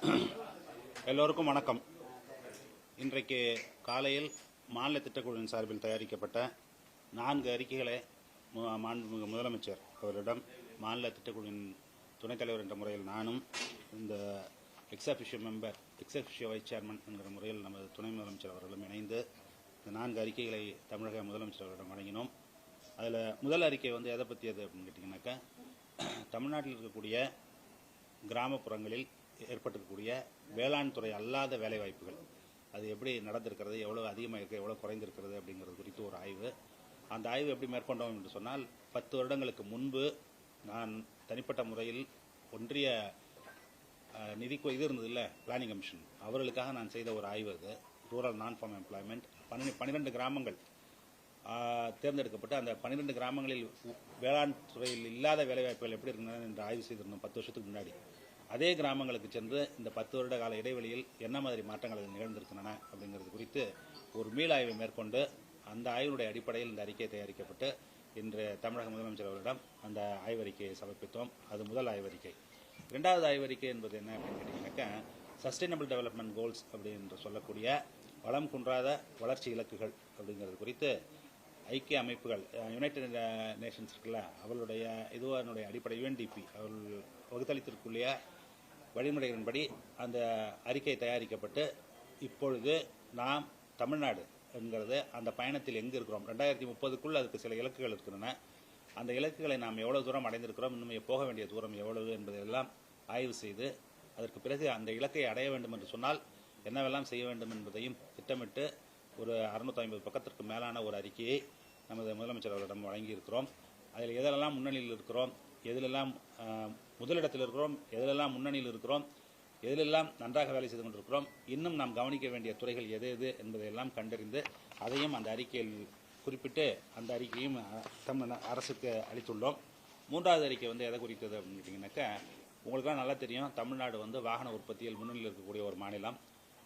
எல்லோருக்கும் வணக்கம். இன்றைக்கு காலையில் மாநில திட்டக்குழுவின் சார்பில் தயாரிக்கப்பட்ட நான்கு அறிக்கைகளை மாண்புமிகு முதலமைச்சர் அவரிடம் மாநில திட்டக்குழுவின் துணைத் தலைவர் என்ற முறையில் நானும் இந்த ex officio member ex officio vice chairman என்கிற முறையில் நமது துணை முதலமைச்சர் அவர்களும் இணைந்து இந்த நான்கு அறிக்கைகளை தமிழக முதலமைச்சர் அவரிடம் வழங்கினோம். அதில் முதல் அறிக்கை வந்து எதை பற்றியது அப்படின்னு கேட்டிங்கனாக்கா தமிழ்நாட்டில் இருக்கக்கூடிய கிராமப்புறங்களில் ஏற்பட்டிருக்கக்கூடிய வேளாண் துறை அல்லாத வேலைவாய்ப்புகள். அது எப்படி நடந்திருக்கிறது எவ்வளோ அதிகமாக இருக்குது எவ்வளோ குறைந்திருக்கிறது அப்படிங்கிறது குறித்து ஒரு ஆய்வு. அந்த ஆய்வு எப்படி மேற்கொண்டோம் என்று சொன்னால் பத்து வருடங்களுக்கு முன்பு நான் தனிப்பட்ட முறையில் ஒன்றிய நிதி இது இருந்தது இல்லை பிளானிங் கமிஷன் அவர்களுக்காக நான் செய்த ஒரு ஆய்வு அது. ரூரல் நான் ஃபார்ம் எம்ப்ளாய்மெண்ட் பன்னெண்டு பன்னிரெண்டு கிராமங்கள் தேர்ந்தெடுக்கப்பட்டு அந்த பன்னிரெண்டு கிராமங்களில் வேளாண் துறையில் இல்லாத வேலைவாய்ப்புகள் எப்படி இருந்தன என்று ஆய்வு செய்திருந்தோம் பத்து வருஷத்துக்கு முன்னாடி. அதே கிராமங்களுக்கு சென்று இந்த பத்து வருட கால இடைவெளியில் என்ன மாதிரி மாற்றங்கள் நிகழ்ந்திருக்கின்றன அப்படிங்கிறது குறித்து ஒரு மீளாய்வை மேற்கொண்டு அந்த ஆய்வினுடைய அடிப்படையில் இந்த அறிக்கை தயாரிக்கப்பட்டு இன்று தமிழக முதலமைச்சர் அவரிடம் அந்த ஆய்வறிக்கையை சமர்ப்பித்தோம். அது முதல் ஆய்வறிக்கை. இரண்டாவது ஆய்வறிக்கை என்பது என்ன அப்படின்னு கேட்டிங்கனாக்கா சஸ்டைனபிள் டெவலப்மெண்ட் கோல்ஸ் அப்படின்னு சொல்லக்கூடிய வளம் குன்றாத வளர்ச்சி இலக்குகள் அப்படிங்கிறது குறித்து ஐக்கிய அமைப்புகள் யுனைடெட் நேஷன்ஸ் இருக்குல்ல அவளுடைய இதுவனுடைய அடிப்படை யுஎன்டிபி அவள் வகுத்தளித்திற்குள்ளேயே வழிமுறைகளின்படி அந்த அறிக்கை தயாரிக்கப்பட்டு இப்பொழுது நாம் தமிழ்நாடு என்கிறது அந்த பயணத்தில் எங்கே இருக்கிறோம்? ரெண்டாயிரத்தி முப்பதுக்குள் அதுக்கு சில இலக்குகள் இருக்கின்றன. அந்த இலக்குகளை நாம் எவ்வளவு தூரம் அடைந்திருக்கிறோம்? இன்னும் போக வேண்டிய தூரம் எவ்வளவு என்பதையெல்லாம் ஆய்வு செய்து அதற்கு பிறகு அந்த இலக்கை அடைய வேண்டும் என்று சொன்னால் என்னவெல்லாம் செய்ய வேண்டும் என்பதையும் திட்டமிட்டு ஒரு அறுநூத்தி ஐம்பது பக்கத்திற்கு மேலான ஒரு அறிக்கையை நமது முதலமைச்சர் அவர்களிடம் வழங்கியிருக்கிறோம். அதில் எதிலெல்லாம் முன்னணியில் இருக்கிறோம்? எதிலெல்லாம் முதலிடத்தில் இருக்கிறோம் எதிலெல்லாம் முன்னணியில் இருக்கிறோம் எதிலெல்லாம் நன்றாக வேலை செய்து கொண்டிருக்கிறோம் இன்னும் நாம் கவனிக்க வேண்டிய துறைகள் எது எது என்பதையெல்லாம் கண்டறிந்து அதையும் அந்த அறிக்கையில் குறிப்பிட்டு அந்த அறிக்கையும் அஹ், அரசுக்கு அளித்துள்ளோம். மூன்றாவது அறிக்கை வந்து எதை குறித்தது அப்படின்னு கேட்டிங்கனாக்கா உங்களுக்கெல்லாம் நல்லா தெரியும் தமிழ்நாடு வந்து வாகன உற்பத்தியில் முன்னணியில் இருக்கக்கூடிய ஒரு மாநிலம்.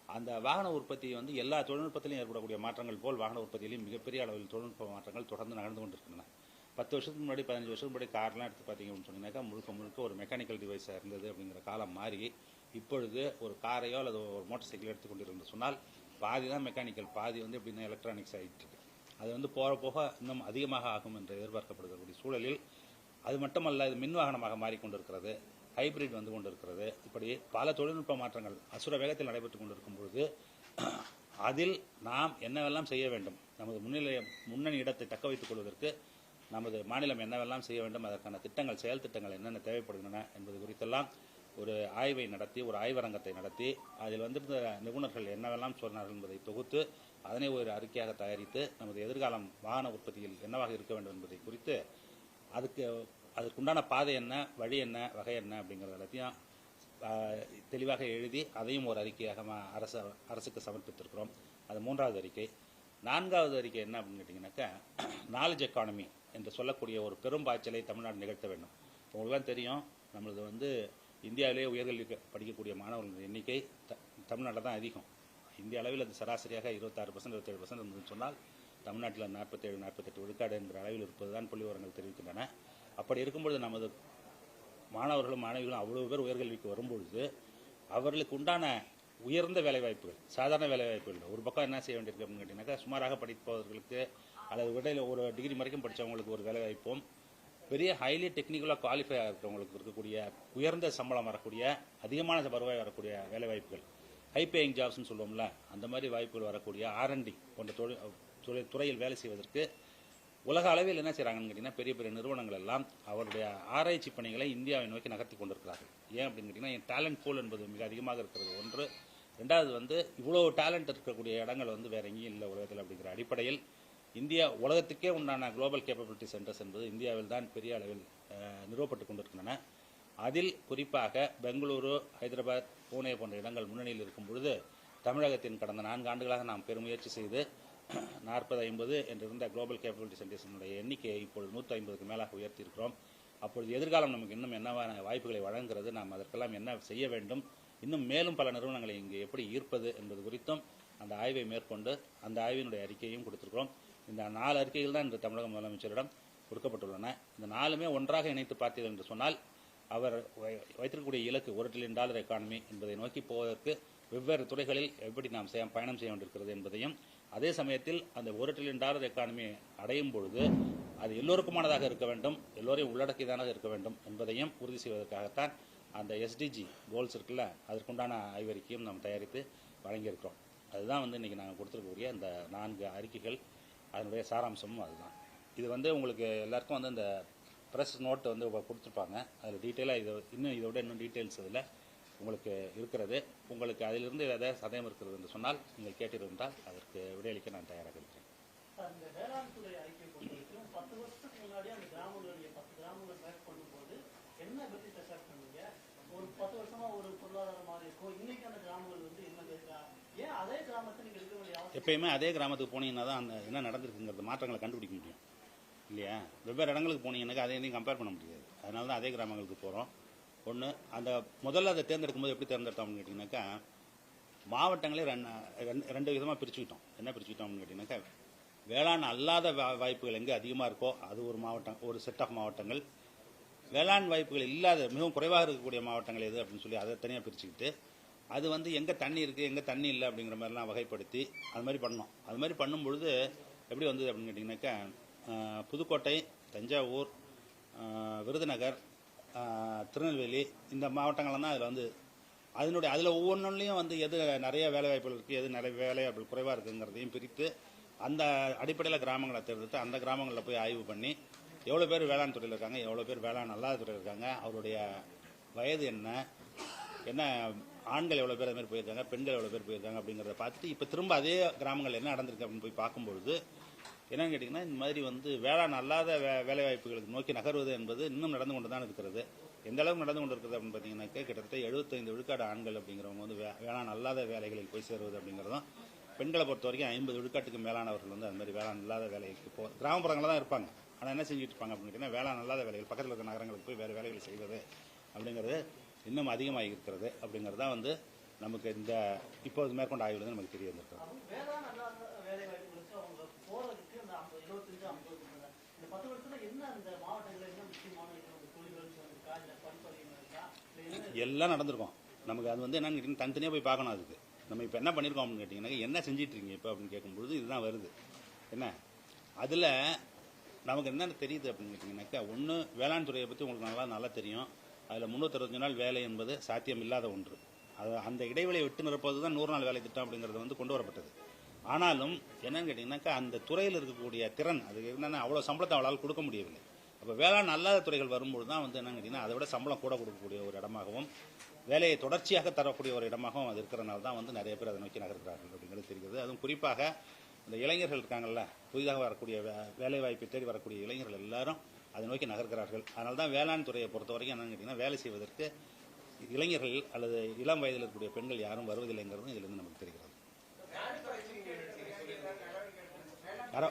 அந்த வாகன உற்பத்தி வந்து எல்லா தொழில்நுட்பத்திலும் ஏற்படக்கூடிய மாற்றங்கள் போல் வாகன உற்பத்தியிலும் மிகப்பெரிய அளவில் தொழில்நுட்ப மாற்றங்கள் தொடர்ந்து நடந்து கொண்டிருக்கின்றன. பத்து வருஷத்துக்கு முன்னாடி பதினஞ்சு வருஷத்துக்கு முன்னாடி கார்லாம் எடுத்து பார்த்தீங்க அப்படின்னு சொன்னீங்கன்னாக்கா முழுக்க முழுக்க ஒரு மெக்கானிக்கல் டிவைஸாக இருந்தது அப்படிங்கிற காலம் மாறி இப்பொழுது ஒரு காரையோ அல்லது ஒரு மோட்டார் சைக்கிள் எடுத்துக்கொண்டிருந்து சொன்னால் பாதி தான் மெக்கானிக்கல் பாதி வந்து எப்படின்னா எலக்ட்ரானிக்ஸ் ஆகிட்டு அது வந்து போக போக இன்னும் அதிகமாக ஆகும் என்று எதிர்பார்க்கப்படுகிறக்கூடிய சூழலில் அது மட்டுமல்ல இது மின் வாகனமாக மாறிக்கொண்டிருக்கிறது ஹைபிரிட் வந்து கொண்டிருக்கிறது. இப்படி பல தொழில்நுட்ப மாற்றங்கள் அசுர வேகத்தில் நடைபெற்று கொண்டிருக்கும் பொழுது அதில் நாம் என்னவெல்லாம் செய்ய வேண்டும் நமது முன்னிலை முன்னணி இடத்தை தக்க வைத்துக் கொள்வதற்கு நமது மாநிலம் என்னவெல்லாம் செய்ய வேண்டும் அதற்கான திட்டங்கள் செயல் திட்டங்கள் என்னென்ன தேவைப்படுகின்றன என்பது குறித்தெல்லாம் ஒரு ஆய்வை நடத்தி ஒரு ஆய்வரங்கத்தை நடத்தி அதில் வந்திருந்த நிபுணர்கள் என்னவெல்லாம் சொன்னார்கள் என்பதை தொகுத்து அதனை ஒரு அறிக்கையாக தயாரித்து நமது எதிர்காலம் வாகன உற்பத்தியில் என்னவாக இருக்க வேண்டும் என்பதை குறித்து அதுக்கு அதற்குண்டான பாதை என்ன வழி என்ன வகை என்ன அப்படிங்கிறது எல்லாத்தையும் தெளிவாக எழுதி அதையும் ஒரு அறிக்கையாக அரசு அரசுக்கு சமர்ப்பித்திருக்கிறோம். அது மூன்றாவது அறிக்கை. நான்காவது அறிக்கை என்ன அப்படின்னு கேட்டிங்கனாக்கா நாலேஜ் எக்கானமி என்று சொல்லக்கூடிய ஒரு பெரும் பாய்ச்சலை தமிழ்நாடு நிகழ்த்த வேண்டும். உங்களுக்குலாம் தெரியும் நம்மளது வந்து இந்தியாவிலேயே உயர்கல்வி படிக்கக்கூடிய மாணவர்களின் எண்ணிக்கை த தமிழ்நாட்டில் தான் அதிகம். இந்திய அளவில் அது சராசரியாக இருபத்தாறு பர்சன்ட் இருபத்தேழு பர்சன்ட் இருந்ததுன்னு சொன்னால் தமிழ்நாட்டில் நாற்பத்தேழு நாற்பத்தெட்டு விழுக்காடு என்கிற அளவில் இருப்பதுதான் புள்ளி விவரங்கள் தெரிவிக்கின்றன. அப்படி இருக்கும்பொழுது நமது மாணவர்களும் மாணவிகளும் அவ்வளோ பேர் உயர்கல்விக்கு வரும்பொழுது அவர்களுக்கு உண்டான உயர்ந்த வேலைவாய்ப்புகள் சாதாரண வேலைவாய்ப்புகள் இல்லை. ஒரு பக்கம் என்ன செய்ய வேண்டியிருக்கு அப்படின்னு கேட்டிங்கனாக்கா சுமாராக படிப்பவர்களுக்கு அல்லது விடையில் ஒரு டிகிரி வரைக்கும் படித்தவங்களுக்கு ஒரு வேலைவாய்ப்பும் பெரிய ஹைலி டெக்னிக்கலாக குவாலிஃபை இருக்கிறவங்களுக்கு இருக்கக்கூடிய உயர்ந்த சம்பளம் வரக்கூடிய அதிகமான வருவாய் வரக்கூடிய வேலைவாய்ப்புகள் ஹை பேயிங் ஜாப்ஸ்னு சொல்லுவோம்ல அந்த மாதிரி வாய்ப்புகள் வரக்கூடிய ஆர்என்டி போன்ற தொழில் துறை- துறையில் வேலை செய்வதற்கு உலக அளவில் என்ன செய்கிறாங்கன்னு கேட்டிங்கன்னா பெரிய பெரிய நிறுவனங்கள் எல்லாம் அவருடைய ஆராய்ச்சி பணிகளை இந்தியாவை நோக்கி நகர்த்தி கொண்டிருக்கிறார்கள் ஏன் அப்படின்னு கேட்டிங்கன்னா என் டேலண்ட் பூல் என்பது மிக அதிகமாக இருக்கிறது. ஒன்று ரெண்டாவது வந்து இவ்வளோ டேலண்ட் இருக்கக்கூடிய இடங்கள் வந்து வேற எங்கேயும் இல்லை உலகத்தில் அப்படிங்கிற அடிப்படையில். இந்தியா உலகத்துக்கே உண்டான குளோபல் கேப்பபிலிட்டி சென்டர்ஸ் என்பது இந்தியாவில் தான் பெரிய அளவில் நிறுவப்பட்டு கொண்டிருக்கின்றன. அதில் குறிப்பாக பெங்களூரு ஹைதராபாத் பூனே போன்ற இடங்கள் முன்னணியில் இருக்கும் பொழுது தமிழகத்தின் கடந்த நான்கு ஆண்டுகளாக நாம் பெருமுயற்சி செய்து நாற்பது ஐம்பது என்றிருந்த குளோபல் கேப்பபிலிட்டி சென்டர்ஸினுடைய எண்ணிக்கையை இப்பொழுது நூற்றி ஐம்பதுக்கு மேலாக உயர்த்தியிருக்கிறோம். அப்பொழுது எதிர்காலம் நமக்கு இன்னும் என்னவான வாய்ப்புகளை வழங்குகிறது நாம் அதற்கெல்லாம் என்ன செய்ய வேண்டும் இன்னும் மேலும் பல நிறுவனங்களை இங்கே எப்படி ஈர்ப்பது என்பது குறித்தும் அந்த ஆய்வை மேற்கொண்டு அந்த ஆய்வினுடைய அறிக்கையும் கொடுத்திருக்கிறோம். இந்த நாலு அறிக்கைகள் தான் இன்று தமிழக முதலமைச்சரிடம் கொடுக்கப்பட்டுள்ளன. இந்த நாலுமே ஒன்றாக இணைத்து பார்த்தீர்கள் என்று சொன்னால் அவர் வை- வைத்திருக்கக்கூடிய இலக்கு ஒரு ட்ரில்லியன் டாலர் எக்கானமி என்பதை நோக்கி போவதற்கு வெவ்வேறு துறைகளில் எப்படி நாம் செய்ய பயணம் செய்ய வேண்டியிருக்கிறது என்பதையும் அதே சமயத்தில் அந்த ஒரு ட்ரில்லியன் டாலர் எக்கானமி அடையும் பொழுது அது எல்லோருக்குமானதாக இருக்க வேண்டும் எல்லோரையும் உள்ளடக்கியதானதாக இருக்க வேண்டும் என்பதையும் உறுதி செய்வதற்காகத்தான் அந்த எஸ்டிஜி கோல்ஸ் இருக்குல்ல அதற்குண்டான ஆய்வறிக்கையும் நாம் தயாரித்து வழங்கியிருக்கிறோம். அதுதான் வந்து இன்றைக்கி நாங்கள் கொடுத்துருக்கக்கூடிய இந்த நான்கு அறிக்கைகள் அதனுடைய சாராம்சமும் அதுதான். இது வந்து உங்களுக்கு எல்லாருக்கும் வந்து இந்த ப்ரெஸ் நோட் வந்து கொடுத்துருப்பாங்க. அதில் டீட்டெயிலாக இது இன்னும் இதோட இன்னும் டீட்டெயில்ஸ் இதில் உங்களுக்கு இருக்கிறது. உங்களுக்கு அதிலிருந்து ஏதாவது சதயம் இருக்கிறது என்று சொன்னால் நீங்கள் கேட்டிருந்தால் அதற்கு விடையளிக்க நான் தயாராக இருக்கிறேன். அந்த வேளாண் துறை அறிக்கை பொறுத்தவரைக்கும் பத்து வருஷத்துக்கு முன்னாடி அந்த கிராமங்களுடைய பத்து கிராமங்களை ட்ராக் பண்ணும்போது என்ன பற்றி ட்ராக் பண்ணீங்க? ஒரு பத்து வருஷமா ஒரு பொருளாதாரம் மாறி இருக்கும் இன்னைக்கு அந்த கிராமங்கள் வந்து என்ன கேட்கா ஏன் அதே கிராமத்தை நீங்க எடுக்க வேண்டிய எப்பயுமே அதே கிராமத்துக்கு போனீங்கன்னா தான் அந்த என்ன நடந்திருக்குங்கிறது மாற்றங்களை கண்டுபிடிக்க முடியும். இல்லையா? வெவ்வேறு இடங்களுக்கு போனீங்கன்னாக்கா அதை எதையும் கம்பேர் பண்ண முடியாது. அதனால தான் அதே கிராமங்களுக்கு போகிறோம் ஒன்று அந்த முதல்ல அதை தேர்ந்தெடுக்கும் போது எப்படி தேர்ந்தெடுத்தோம்னு கேட்டிங்கனாக்கா மாவட்டங்களே ரெண்டு ரெண்டு- விதமாக பிரிச்சுக்கிட்டோம். என்ன பிரிச்சுக்கிட்டோம்னு கேட்டிங்கனாக்கா வேளாண் அல்லாத வா- வாய்ப்புகள் எங்கே அதிகமாக இருக்கோ அது ஒரு மாவட்டம் ஒரு செட் ஆஃப் மாவட்டங்கள். வேளாண் வாய்ப்புகள் இல்லாத மிகவும் குறைவாக இருக்கக்கூடிய மாவட்டங்கள் எது அப்படின்னு சொல்லி அதை தனியாக பிரிச்சுக்கிட்டு அது வந்து எங்கே தண்ணி இருக்குது எங்கே தண்ணி இல்லை அப்படிங்கிற மாதிரிலாம் வகைப்படுத்தி அது மாதிரி பண்ணோம் அது மாதிரி பண்ணும்பொழுது எப்படி வந்தது அப்படின்னு கேட்டிங்கனாக்கா புதுக்கோட்டை தஞ்சாவூர் விருதுநகர் திருநெல்வேலி இந்த மாவட்டங்கள்லாம் தான் அதில் வந்து அதனுடைய அதில் ஒவ்வொன்றுலையும் வந்து எது நிறைய வேலைவாய்ப்புகள் இருக்குது எது நிறைய வேலைவாய்ப்புகள் குறைவாக இருக்குங்கிறதையும் பிரித்து அந்த அடிப்படையில் கிராமங்களை தேர்ந்தெடுத்து அந்த கிராமங்களில் போய் ஆய்வு பண்ணி எவ்வளோ பேர் வேளாண் துறையில் இருக்காங்க எவ்வளோ பேர் வேளாண் அல்லாத துறையில் இருக்காங்க அவருடைய வயது என்ன என்ன ஆண்கள் எவ்வளோ பேர் அதுமாதிரி போயிருக்காங்க பெண்கள் எவ்வளோ பேர் போயிருக்காங்க அப்படிங்கிறத பார்த்துட்டு இப்போ திரும்ப அதே கிராமங்கள் என்ன நடந்திருக்கு அப்படின்னு போய் பார்க்கும்பொழுது என்னன்னு கேட்டிங்கன்னா இந்த மாதிரி வந்து வேளாண் அல்லாத வே வேலைவாய்ப்புகளுக்கு நோக்கி நகர்வது என்பது இன்னும் நடந்து கொண்டு தான் இருக்கிறது. எந்த அளவுக்கு நடந்து கொண்டு இருக்கிறது அப்படின்னு பார்த்தீங்கன்னாக்க கிட்டத்தட்ட எழுபத்தைந்து விழுக்காடு ஆண்கள் அப்படிங்கிறவங்க வந்து வேளாண் அல்லாத வேலைகளில் போய் சேருவது அப்படிங்கிறதும் பெண்களை பொறுத்த வரைக்கும் ஐம்பது விழுக்காட்டுக்கு மேலானவர்கள் வந்து அந்த மாதிரி வேளாண் இல்லாத வேலைக்கு போ கிராமப்புறங்களில் தான் இருப்பாங்க. ஆனால் என்ன செஞ்சுட்டு இருப்பாங்க அப்படின்னு கேட்டிங்கன்னா வேளாண் அல்லாத வேலைகள் பக்கத்தில் இருக்க நகரங்களுக்கு போய் வேறு வேலைகள் செய்வது அப்படிங்கிறது இன்னும் அதிகமாக இருக்கிறது அப்படிங்கிறது தான் வந்து நமக்கு இந்த இப்போது மேற்கொண்ட ஆய்வுல நமக்கு தெரிய வந்திருக்கிறது எல்லாம் நடந்திருக்கும். நமக்கு அது வந்து என்னன்னு கேட்டிங்கன்னா தனித்தனியாக போய் பார்க்கணும் அதுக்கு. நம்ம இப்போ என்ன பண்ணியிருக்கோம் அப்படின்னு கேட்டிங்கன்னா என்ன செஞ்சிட்ருக்கீங்க இப்போ அப்படின்னு கேட்கும்பொழுது இதுதான் வருது. என்ன? அதில் நமக்கு என்னென்ன தெரியுது அப்படின்னு கேட்டிங்கனாக்கா ஒன்று வேளாண் துறையை பற்றி உங்களுக்கு நல்லா நல்லா தெரியும். அதில் முந்நூற்றஞ்சு நாள் வேலை என்பது சாத்தியம் இல்லாத ஒன்று. அது அந்த இடைவெளியை விட்டு நிரப்பது தான் நூறு நாள் வேலை திட்டம் அப்படிங்கிறது வந்து கொண்டு வரப்பட்டது. ஆனாலும் என்னன்னு கேட்டிங்கனாக்கா அந்த துறையில் இருக்கக்கூடிய திறன் அது என்னென்னா அவ்வளோ சம்பளத்தை அவளால் கொடுக்க முடியவில்லை. அப்போ வேளாண் அல்லாத துறைகள் வரும்பொழுது தான் வந்து என்னன்னு கேட்டிங்கன்னா அதை விட சம்பளம் கூட கொடுக்கக்கூடிய ஒரு இடமாகவும் வேலையை தொடர்ச்சியாக தரக்கூடிய ஒரு இடமாகவும் அது இருக்கிறனால தான் வந்து நிறைய பேர் அதை நோக்கி நகர்கிறார்கள் அப்படிங்கிறது தெரிகிறது. அதுவும் குறிப்பாக இந்த இளைஞர்கள் இருக்காங்கல்ல புதிதாக வரக்கூடிய வே- வேலை வாய்ப்பை தேடி வரக்கூடிய இளைஞர்கள் எல்லாரும் அதை நோக்கி நகர்கிறார்கள். அதனால தான் வேளாண் துறையை பொறுத்த வரைக்கும் என்னன்னு கேட்டிங்கன்னா வேலை செய்வதற்கு இளைஞர்கள் அல்லது இளம் வயதில் இருக்கக்கூடிய பெண்கள் யாரும் வருவதில்லைங்கிறதும் இதிலிருந்து நமக்கு தெரிகிறது. யாரோ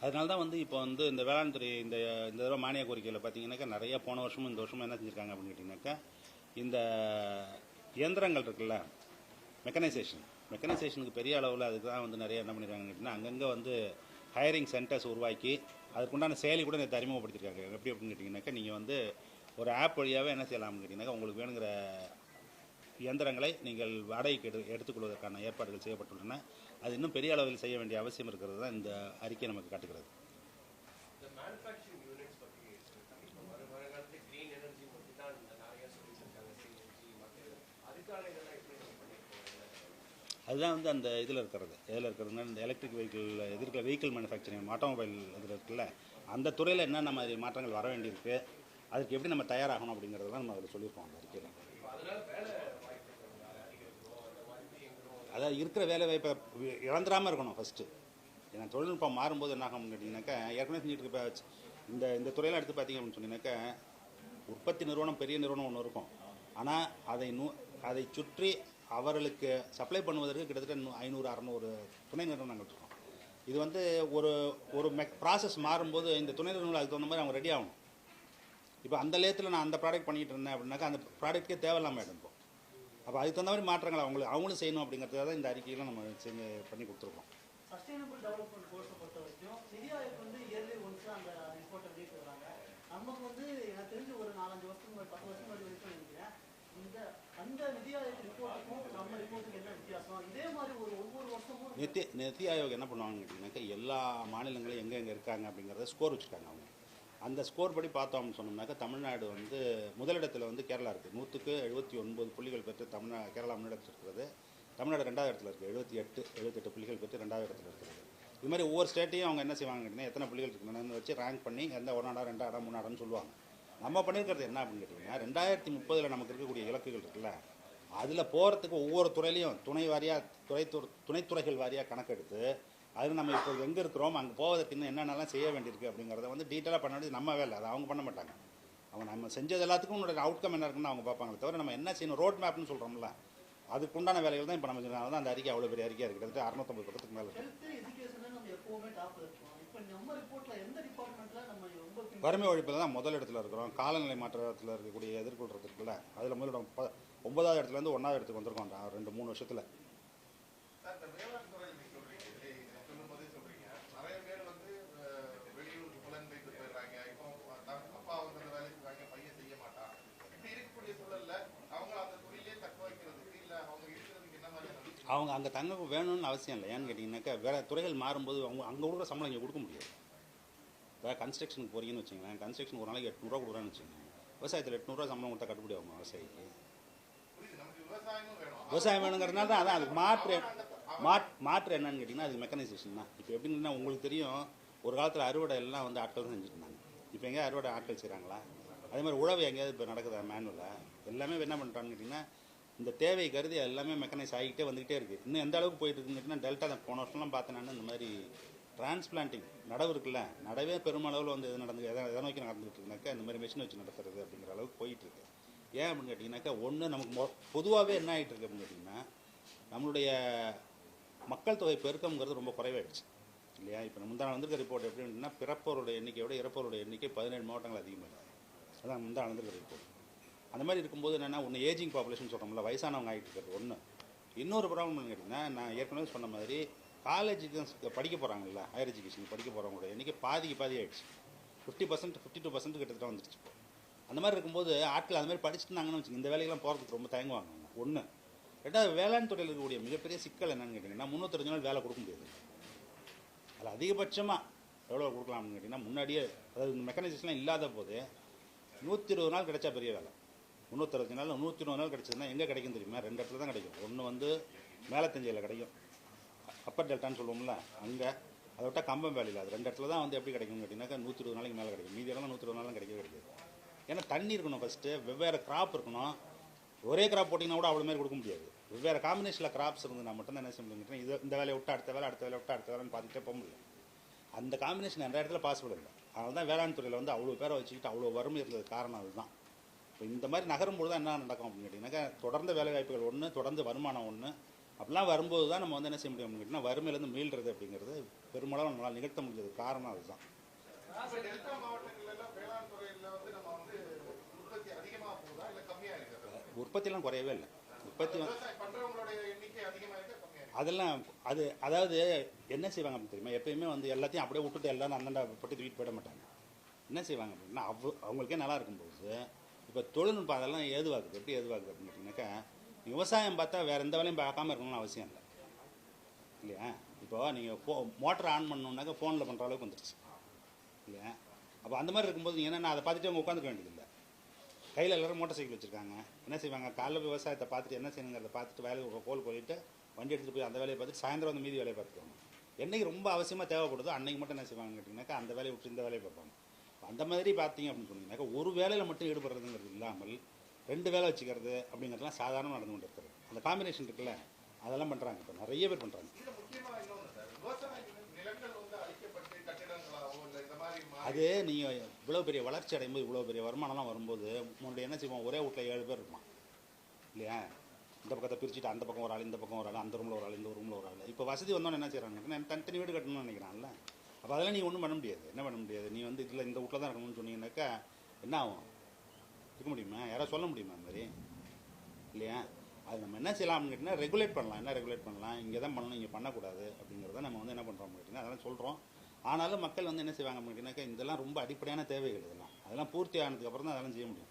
அதனால தான் வந்து இப்போ வந்து இந்த வேளாண் துறை இந்த இந்த தடவை மானிய கோரிக்கையில் பார்த்தீங்கன்னாக்கா நிறைய போன வருஷமும் இந்த வருஷமும் என்ன செஞ்சுருக்காங்க அப்படின்னு கேட்டிங்கனாக்கா இந்த இயந்திரங்கள் இருக்குல்ல மெக்கனைசேஷன் மெக்கனைசேஷனுக்கு பெரிய அளவில் அதுக்கு தான் வந்து நிறைய என்ன பண்ணியிருக்காங்கன்னு கேட்டிங்கன்னா அங்கங்கே வந்து ஹையரிங் சென்டர்ஸ் உருவாக்கி அதுக்குண்டான செயலி கூட நேற்று அறிமுகப்படுத்திருக்காங்க. எப்படி அப்படின்னு கேட்டிங்கனாக்கா நீங்கள் வந்து ஒரு ஆப் வழியாகவே என்ன செய்யலாம்னு கேட்டிங்கனாக்கா உங்களுக்கு வேணுங்கிற இயந்திரங்களை நீங்கள் வாடகைக்கு எடு எடுத்துக்கொள்வதற்கான ஏற்பாடுகள் செய்யப்பட்டுள்ளன. அது இன்னும் பெரிய அளவில் செய்ய வேண்டிய அவசியம் இருக்கிறது தான் இந்த அறிக்கை நமக்கு காட்டுகிறது. அதுதான் வந்து அந்த இதில் இருக்கிறது. இதில் இருக்கிறதுனா இந்த எலக்ட்ரிக் வெஹிக்கிள் எதிர்க்கிற வெஹிக்கிள் மேனுஃபேக்சரிங் ஆட்டோமொபைல் இதில் இருக்குல்ல அந்த துறையில் என்னென்ன மாதிரி மாற்றங்கள் வர வேண்டியிருக்கு அதுக்கு எப்படி நம்ம தயாராகணும் அப்படிங்கிறத தான் நம்ம அதில் சொல்லியிருக்கோம் அந்த அறிக்கையில். அதாவது இருக்கிற வேலை வாய்ப்பை இழந்துடாமல் இருக்கணும் ஃபஸ்ட்டு ஏன்னா தொழில்நுட்பம் மாறும்போது என்ன ஆகும் கேட்டிங்கனாக்கா ஏற்கனவே செஞ்சுட்டு இருக்க இந்த இந்த துறையில் எடுத்து பார்த்தீங்க அப்படின்னு சொன்னீங்கன்னாக்கா உற்பத்தி நிறுவனம் பெரிய நிறுவனம் ஒன்று இருக்கும். ஆனால் அதை நூ அதை சுற்றி அவர்களுக்கு சப்ளை பண்ணுவதற்கு கிட்டத்தட்ட ஐநூறு அறநூறு துணை நிறுவனங்கள் இருக்கும். இது வந்து ஒரு ஒரு மெக் ப்ராசஸ் மாறும்போது இந்த துணை நிறுவனங்கள் அதுக்கு தகுந்த மாதிரி அவங்க ரெடி ஆகணும். இப்போ அந்த லேத்தில் நான் அந்த ப்ராடக்ட் பண்ணிகிட்டு இருந்தேன் அப்படின்னாக்கா அந்த ப்ராடக்ட்கே தேவையில்லாமல் ஆகிடும் இப்போ. அப்போ அதுக்கு தகுந்த மாதிரி மாற்றங்கள் அவங்களுக்கு அவங்களும் செய்யணும் அப்படிங்கிறதுக்காக தான் இந்த அறிக்கையெல்லாம் நம்ம செஞ்சு பண்ணி கொடுத்துருக்கோம். சஸ்டைனபிள் டெவலப்மெண்ட் கோர்ஸை பொறுத்த வரைக்கும் நிதி ஆயோக் வந்து இயர்லி ஒன்ஸ் அந்த ரிப்போர்ட்டை வெளியிட்டு வராங்க நமக்கு வந்து எனக்கு தெரிஞ்சு ஒரு நாலஞ்சு வருஷம் முன்னாடி பத்து வருஷம் முன்னாடி வரைக்கும் நினைக்கிறேன் இந்த அந்த நிதி ஆயோக் ரிப்போர்ட்டுக்கும் நம்ம ரிப்போர்ட்டுக்கு என்ன வித்தியாசம்? இதே மாதிரி ஒரு ஒவ்வொரு வருஷமும் நித்தி நித்தி ஆயோக் என்ன பண்ணுவாங்கன்னு கேட்டிங்கனாக்கா எல்லா மாநிலங்களும் எங்கே எங்கே இருக்காங்க அப்படிங்கிறத ஸ்கோர் வச்சுருக்காங்க அவங்க. அந்த ஸ்கோர் படி பார்த்தோம்னு சொன்னோம்னாக்கா தமிழ்நாடு வந்து முதலிடத்தில் வந்து கேரளா இருக்குது நூற்றுக்கு எழுபத்தி ஒன்பது புள்ளிகள் பெற்று தமிழ்நா கேரளா முன்னிடத்தில் இருக்கிறது. தமிழ்நாடு ரெண்டாவது இடத்துல இருக்குது எழுபத்தி எட்டு எழுபத்தெட்டு புள்ளிகள் பெற்று ரெண்டாவது இடத்துல இருக்கிறது. இது மாதிரி ஒவ்வொரு ஸ்டேட்டையும் அவங்க என்ன செய்வாங்க கேட்டிங்கன்னா எத்தனை புள்ளிகள் இருக்குன்னு வச்சு ரேங்க் பண்ணி எந்த ஒன்றாடம் ரெண்டாயிரம் மூணாடான்னு சொல்லுவாங்க. நம்ம பண்ணியிருக்கிறது என்ன அப்படின்னு கேட்டிங்கன்னா ரெண்டாயிரத்தி முப்பதில் நமக்கு இருக்கக்கூடிய இலக்குகள் இருக்குல்ல அதில் போகிறதுக்கு ஒவ்வொரு துறையிலையும் துணை வாரியாக துறை துணைத்துறைகள் வாரியாக கணக்கெடுத்து அது நம்ம இப்போ எங்கே இருக்கிறோம் அங்கே போவதற்கு இன்னும் என்னென்னலாம் செய்ய வேண்டியிருக்கு அப்படிங்கிறத வந்து டீட்டெயிலாக பண்ண வேண்டியது நம்ம வேலை. அதை அவங்க பண்ண மாட்டாங்க. அவங்க நம்ம செஞ்சது எல்லாத்துக்கும் உன்னோட அவுட்கம் என்ன இருக்குன்னு அவங்க பார்ப்பாங்களே தவிர நம்ம என்ன செய்யணும் ரோட் மேப்னு சொல்கிறோம்ல அதுக்கு உண்டான வேலைகள் தான் இப்போ நம்ம செஞ்சோம் தான் அந்த அறிக்கை அவ்வளோ பெரிய அறிக்கையாக இருக்குது. கிட்டத்தட்ட அறுநூத்தம்பது பக்கத்துக்கு மேலே இருக்குது ஹெல்த் எஜுகேஷன் நம்ம எப்பவுமே டாப்ல இருக்கோம். இப்போ நம்ம ரிப்போர்ட்ல எந்த டிபார்ட்மெண்ட்ல நம்ம ரொம்ப பின் வறுமை ஒழிப்பில் தான் முதல் இடத்துல இருக்கிறோம். காலநிலை மாற்றத்தில் இருக்கக்கூடிய எதிர்கொள்றது இருக்குல்ல அதில் முதலிடம் ப ஒன்பதாவது இடத்துலேருந்து ஒன்றாவது இடத்துக்கு வந்திருக்கோம். ரெண்டு மூணு வருஷத்தில் சார், இந்த வேளாண் துறை நீங்க சொல்றீங்க, இதுல நீங்க சொல்லும்போதே சொல்றீங்க. நிறைய பேர் வந்து அஹ், வெளியூருக்கு புலம்பெயர்ந்து போயிடுறாங்க. இப்போ தன் அப்பா வந்து அந்த வேலைக்கு வாங்க, பையன் செய்ய மாட்டான். இப்படி இருக்கக்கூடிய சூழல்ல அவங்க அந்த தொழிலே தக்க வைக்கிறதுக்கு இல்ல அவங்க இருக்கிறதுக்கு என்ன மாதிரியான விஷயம்? அவங்க அங்கே தங்க வேணும்னு அவசியம் இல்லை. ஏன்னு கேட்டிங்கனாக்கா வேறு துறைகள் மாறும்போது அவங்க அங்கே கொடுக்குற சம்பளம் இங்கே கொடுக்க முடியாது. வேறு கன்ஸ்ட்ரக்ஷனுக்கு போறீங்கன்னு வச்சுங்களேன் கன்ஸ்ட்ரக்ஷன் ஒரு நாளைக்கு எட்நூறுவா கொடுக்குறான்னு வச்சுக்கோங்க விவசாயத்தில் எட்நூறுவா சம்பளம் கொடுத்தா கட்டுப்படி ஆகும் விவசாயிக்கு? விவசாயம் வேணுங்கிறதுனால தான் அதான் அதுக்கு மாற்று மாற்று என்னன்னு கேட்டிங்கன்னா அது மெக்கனைசேஷன் தான். இப்போ எப்படின்னா உங்களுக்கு தெரியும் ஒரு காலத்தில் அறுவடை எல்லாம் வந்து ஆட்கள் தான் செஞ்சுட்டு இருந்தாங்க. இப்போ எங்கேயாவது அறுவடை ஆட்கள் செய்கிறாங்களா அதே மாதிரி உழவு எங்கேயாவது இப்போ நடக்குதா? மேனுவலாக எல்லாமே என்ன பண்ணுறான்னு கேட்டிங்கன்னா இந்த தேவை கருதி எல்லாமே மெக்கனைஸ் ஆகிக்கிட்டே வந்துக்கிட்டே இருக்குது இன்னும் எந்த அளவுக்கு போயிட்டு இருந்துச்சுன்னா டெல்டா தான். போன வருஷம்லாம் பார்த்தேன் நான் இந்த மாதிரி டிரான்ஸ்பிளான்டிங் நடவு இருக்குல்ல நடவே பெருமளவில் வந்து எது நடந்து எதை எதை நோக்கி நடந்துகிட்டு இருக்குனாக்கா இந்த மாதிரி மிஷின் வச்சு நடத்துறது அப்படிங்கிற அளவுக்கு போயிட்டு இருக்கு. ஏன் அப்படின்னு கேட்டிங்கனாக்கா ஒன்று நமக்கு மொ பொதுவாகவே என்ன ஆகிட்டு இருக்கு அப்படின்னு கேட்டிங்கன்னா நம்மளுடைய மக்கள் தொகை பெருக்கம்ங்கிறது ரொம்ப குறைவாயிடுச்சு. இல்லையா? இப்போ முந்தான வந்திருக்க ரிப்போர்ட் எப்படி இருந்துன்னா பிறப்போருடைய எண்ணிக்கையோட இறப்பவருடைய எண்ணிக்கை பதினேழு மாவட்டங்கள் அதிகமாக இருக்குது அதான் முந்தான வந்திருக்க ரிப்போர்ட் அந்த மாதிரி இருக்கும்போது என்னென்னா ஒன்று ஏஜிங் பாப்புலேஷன் சொல்கிறோம்ல வயசானவங்க ஆகிட்டு இருக்கிறது. ஒன்று இன்னொரு ப்ராப்ளம் கேட்டிங்கன்னா நான் ஏற்கனவே சொன்ன மாதிரி காலேஜுக்கு படிக்க போகிறாங்கல்ல ஹையர் எஜுகேஷன் படிக்க போகிறவங்களோட இன்றைக்கி பாதிக்கு பாதி ஆகிடுச்சு fifty percent fifty two percent கிட்டத்தட்ட வந்துருச்சு அந்த மாதிரி இருக்கும்போது ஆட்கள் அந்த மாதிரி படிச்சுட்டாங்கன்னு வச்சுங்க இந்த வேலைக்கெல்லாம் போகிறதுக்கு ரொம்ப தயங்குவாங்க ஒன்று ரெண்டாவது வேளாண் துறையில் இருக்கக்கூடிய மிகப்பெரிய சிக்கல் என்னன்னு கேட்டிங்கன்னா முந்நூற்றஞ்சு நாள் வேலை கொடுக்க முடியாது. அதில் அதிகபட்சமாக எவ்வளோ கொடுக்கலாம்னு கேட்டிங்கன்னா முன்னாடியே அதாவது இந்த மெக்கானிசேஷன்லாம் இல்லாத போது நூற்றி இருபது நாள் கிடைச்சா பெரிய வேலை. முந்நூற்றறுபத்தி நாள் நூற்றி நூறு நாள் கிடச்சதுன்னா எங்கே கிடைக்கும் தெரியுமா? ரெண்டு இடத்துல தான் கிடைக்கும். ஒன்று வந்து மேலத்தஞ்சையில் கிடைக்கும். அப்பர் டெல்டான்னு சொல்லுவோம்ல அங்கே. அதை விட்டால் கம்பம் வேலையில் அது ரெண்டு இடத்துல தான் வந்து எப்படி கிடைக்கும்னு கேட்டிங்கனாக்கா நூற்றி இருபது நாளைக்கு மேலே கிடைக்கும். மீதி இடம்லாம் நூற்றி இருபது நாளும் கிடைக்கவே கிடைக்காது. ஏன்னா தண்ணி இருக்கணும் ஃபஸ்ட்டு வெவ்வேறு கிராப் இருக்கணும். ஒரே கிராப் போட்டிங்கன்னா கூட அவ்வளோ மாதிரி கொடுக்க முடியாது. வெவ்வேறு காம்பினேஷனில் கிராப்ஸ் இருந்ததுன்னா மட்டும்தான் என்ன செய்ய முடியும் இது இந்த வேலையை விட்டு அடுத்த வேலை அடுத்த வேலை விட்டு அடுத்த வேலைன்னு பார்த்துட்டே போக முடியும் அந்த காம்பினேஷன் நிறைய இடத்துல பாசிபிள் இல்லை அதனால தான் வேளாண் துறையில் வந்து அவ்வளோ பேரை வச்சுக்கிட்டு அவ்வளோ வறுமை இருந்தது காரணம் அதுதான். இப்போ இந்த மாதிரி நகரும்போது தான் என்ன நடக்கும் அப்படின்னு கேட்டிங்கன்னாக்கா தொடர்ந்து வேலை வாய்ப்புகள் ஒன்று தொடர்ந்து வருமானம் ஒன்று அப்படிலாம் வரும்போது தான் நம்ம வந்து என்ன செய்ய முடியும் அப்படின்னு கேட்டிங்கன்னா வறுமையிலேருந்து மீள்றது அப்படிங்கிறது பெருமளவு நம்மளால் நிகழ்த்த முடிஞ்சது. காரணம் அதுதான். இப்ப டெல்டா மாவட்டங்கள்ல எல்லாம் வேளாண் துறையில வந்து நம்ம வந்து உற்பத்தி அதிகமா போகுதா இல்ல கம்மியா இருக்கா உற்பத்திலாம் குறையவே இல்லை. உற்பத்தி அதெல்லாம் அது அதாவது என்ன செய்வாங்க அப்படின்னு தெரியுமா? எப்பயுமே வந்து எல்லாத்தையும் அப்படியே விட்டுட்டு எல்லாரும் அந்தாண்ட பட்டு தூக்கிட்டு போயிட மாட்டாங்க. என்ன செய்வாங்க அப்படின்னா அவ அவங்களுக்கே நல்லா இருக்கும்போது இப்போ தொழில்நுட்பம் அதெல்லாம் ஏதுவாக்குது? எப்படி ஏதுவாக்குது அப்படின்னு கேட்டிங்கனாக்கா விவசாயம் பார்த்தா வேறு எந்த வேலையும் பார்க்காம இருக்கணும்னு அவசியம் இல்லை. இல்லையா? இப்போ நீங்கள் ஃபோ மோட்டர் ஆன் பண்ணணுன்னாக்கா ஃபோனில் பண்ணுற அளவுக்கு வந்துருச்சு. இல்லையா? அப்போ அந்த மாதிரி இருக்கும்போது நீங்கள் நான் அதை பார்த்துட்டு அவங்க உட்காந்துக்க வேண்டியதில்லை. கையில் எல்லாரும் மோட்டார் சைக்கிள் வச்சுருக்காங்க. என்ன செய்வாங்க? காலைல விவசாயத்தை பார்த்துட்டு என்ன செய்யணுங்கிறத பார்த்துட்டு வேலையை கோல் போயிட்டு வண்டி எடுத்துகிட்டு போய் அந்த வேலையை பார்த்துட்டு சாயந்தரம் வந்து மீதி வேலையை பார்த்துக்குவாங்க என்னைக்கு ரொம்ப அவசியமாக தேவைப்படுதோ அன்னைக்கு மட்டும் என்ன செய்வாங்கன்னு கேட்டிங்கனாக்கா அந்த வேலையை விட்டு இந்த வேலையை பார்ப்பாங்க. அந்த மாதிரி பார்த்தீங்க அப்படின்னு சொன்னீங்கன்னாக்கா ஒரு வேலையில் மட்டும் ஈடுபடுறதுங்கிறது இல்லாமல் ரெண்டு வேலை வச்சுக்கிறது அப்படிங்கிறதுலாம் சாதாரண நடந்து கொண்டு இருக்கிறது. அந்த காம்பினேஷன் இருக்குல்ல அதெல்லாம் பண்ணுறாங்க இப்போ. நிறைய பேர் பண்ணுறாங்க அது நீங்கள் இவ்வளோ பெரிய வளர்ச்சி அடையும் போது இவ்வளோ பெரிய வருமானம்லாம் வரும்போது முன்னாடி என்ன செய்வோம் ஒரே வீட்டில் ஏழு பேர் இருப்பான். இல்லையா? இந்த பக்கத்தை பிரிச்சுட்டு அந்த பக்கம் ஒரு ஆள் இந்த பக்கம் ஒரு ஆள் அந்த ரூமில் ஒரு ஆள் இந்த ரூமில் ஒரு ஆள். இப்போ வசதி வந்தோன்னு என்ன செய்கிறாங்க தனித்தனி வீடு கட்டணும்னு நினைக்கிறான்ல. அப்போ அதெல்லாம் நீ ஒன்றும் பண்ண முடியாது. என்ன பண்ண முடியாது? நீ வந்து இதில் இந்த வீட்டில் தான் இருக்கணும்னு சொன்னீங்கன்னாக்கா என்ன ஆகும்? இருக்க முடியுமா? யாராவது சொல்ல முடியுமா அந்த மாதிரி? இல்லையா? அது நம்ம என்ன செய்யலாம்னு கேட்டிங்கன்னா ரெகுலேட் பண்ணலாம். என்ன ரெகுலேட் பண்ணலாம்? இங்கே தான் பண்ணணும் இங்கே பண்ணக்கூடாது அப்படிங்கிறத நம்ம வந்து என்ன பண்ணுறோம் கேட்டிங்கன்னா அதெல்லாம் சொல்கிறோம் ஆனாலும் மக்கள் வந்து என்ன செய்வாங்க அப்படின்னாக்கா இதெல்லாம் ரொம்ப அடிப்படையான தேவைகள் இதெல்லாம். அதெல்லாம் பூர்த்தி ஆனதுக்கப்புறம் தான் அதெல்லாம் செய்ய முடியும்.